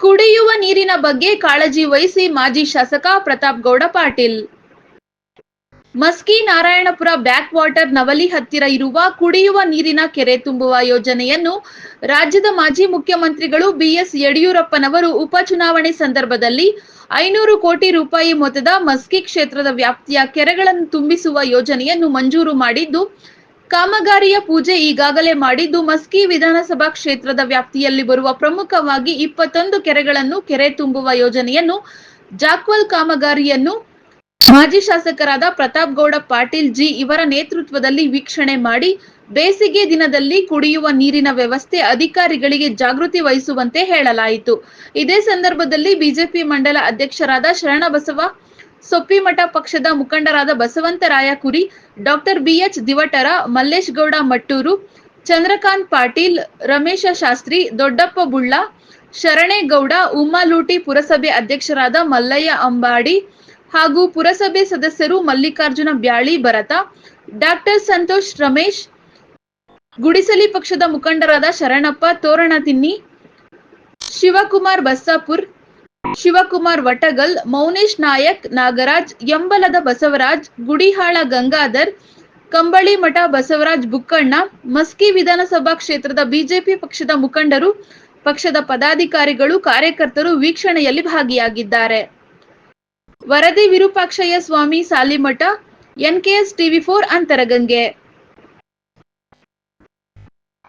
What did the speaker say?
ಕುಡಿಯುವ ನೀರಿನ ಬಗ್ಗೆ ಕಾಳಜಿ ವಹಿಸಿ ಮಾಜಿ ಶಾಸಕ ಪ್ರತಾಪ್ ಗೌಡ ಪಾಟೀಲ್. ಮಸ್ಕಿ ನಾರಾಯಣಪುರ ಬ್ಯಾಕ್ ವಾಟರ್ ನವಲಿ ಹತ್ತಿರ ಇರುವ ಕುಡಿಯುವ ನೀರಿನ ಕೆರೆ ತುಂಬುವ ಯೋಜನೆಯನ್ನು ರಾಜ್ಯದ ಮಾಜಿ ಮುಖ್ಯಮಂತ್ರಿಗಳು ಬಿಎಸ್ ಯಡಿಯೂರಪ್ಪನವರು ಉಪಚುನಾವಣೆ ಸಂದರ್ಭದಲ್ಲಿ ಐನೂರು ಕೋಟಿ ರೂಪಾಯಿ ಮೊತ್ತದ ಮಸ್ಕಿ ಕ್ಷೇತ್ರದ ವ್ಯಾಪ್ತಿಯ ಕೆರೆಗಳನ್ನು ತುಂಬಿಸುವ ಯೋಜನೆಯನ್ನು ಮಂಜೂರು ಮಾಡಿದ್ದು ಕಾಮಗಾರಿಯ ಪೂಜೆ ಈಗಾಗಲೇ ಮಾಡಿದ್ದು ಮಸ್ಕಿ ವಿಧಾನಸಭಾ ಕ್ಷೇತ್ರದ ವ್ಯಾಪ್ತಿಯಲ್ಲಿ ಬರುವ ಪ್ರಮುಖವಾಗಿ ಇಪ್ಪತ್ತೊಂದು ಕೆರೆಗಳನ್ನು ಕೆರೆ ತುಂಬುವ ಯೋಜನೆಯನ್ನು ಜಾಕ್ವಲ್ ಕಾಮಗಾರಿಯನ್ನು ಮಾಜಿ ಶಾಸಕರಾದ ಪ್ರತಾಪ್ ಗೌಡ, ಪಾಟೀಲ್ ಜಿ ಇವರ ನೇತೃತ್ವದಲ್ಲಿ ವೀಕ್ಷಣೆ ಮಾಡಿ ಬೇಸಿಗೆ ದಿನದಲ್ಲಿ ಕುಡಿಯುವ ನೀರಿನ ವ್ಯವಸ್ಥೆ ಅಧಿಕಾರಿಗಳಿಗೆ ಜಾಗೃತಿ ವಹಿಸುವಂತೆ ಹೇಳಲಾಯಿತು. ಇದೇ ಸಂದರ್ಭದಲ್ಲಿ ಬಿಜೆಪಿ ಮಂಡಲ ಅಧ್ಯಕ್ಷರಾದ ಶರಣಬಸವ ಸೊಪ್ಪಿಮಠ ಪಕ್ಷದ ಮುಖಂಡರಾದ Basavantaraya Rayakuri doctor B H Divatar Mallesh Gowda Matturu, Chandrakant Patil, Ramesha Shastri, Doddappa Bulla, Sharanegowda, ಉಮ್ಮಾಲೂಟಿ ಪುರಸಭೆ ಅಧ್ಯಕ್ಷರಾದ ಮಲ್ಲಯ್ಯ ಅಂಬಾಡಿ ಹಾಗೂ ಪುರಸಭೆ ಸದಸ್ಯರು ಮಲ್ಲಿಕಾರ್ಜುನ ಬ್ಯಾಳಿ ಭರತ, ಡಾಕ್ಟರ್ ಸಂತೋಷ್ ರಮೇಶ್, ಗುಡಿಸಲಿ ಪಕ್ಷದ ಮುಖಂಡರಾದ ಶರಣಪ್ಪ ತೋರಣತಿನ್ನಿ ಶಿವಕುಮಾರ್ ಬಸ್ಸಾಪುರ್ ಶಿವಕುಮಾರ್ ವಟಗಲ್, ಮೌನೇಶ್ ನಾಯಕ್, ನಾಗರಾಜ್, ಎಂಬಲದ ಬಸವರಾಜ್, ಗುಡಿಹಾಳ ಗಂಗಾಧರ್, ಕಂಬಳಿ ಮಠ ಬಸವರಾಜ್ ಬುಕ್ಕಣ್ಣ, ಮಸ್ಕಿ ವಿಧಾನಸಭಾ ಕ್ಷೇತ್ರದ ಬಿಜೆಪಿ ಪಕ್ಷದ ಮುಖಂಡರು, ಪಕ್ಷದ ಪದಾಧಿಕಾರಿಗಳು, ಕಾರ್ಯಕರ್ತರು ವೀಕ್ಷಣೆಯಲ್ಲಿ ಭಾಗಿಯಾಗಿದ್ದಾರೆ. ವರದಿ Virupakshayya Swami, Salimath, N K S TV four Antaragange.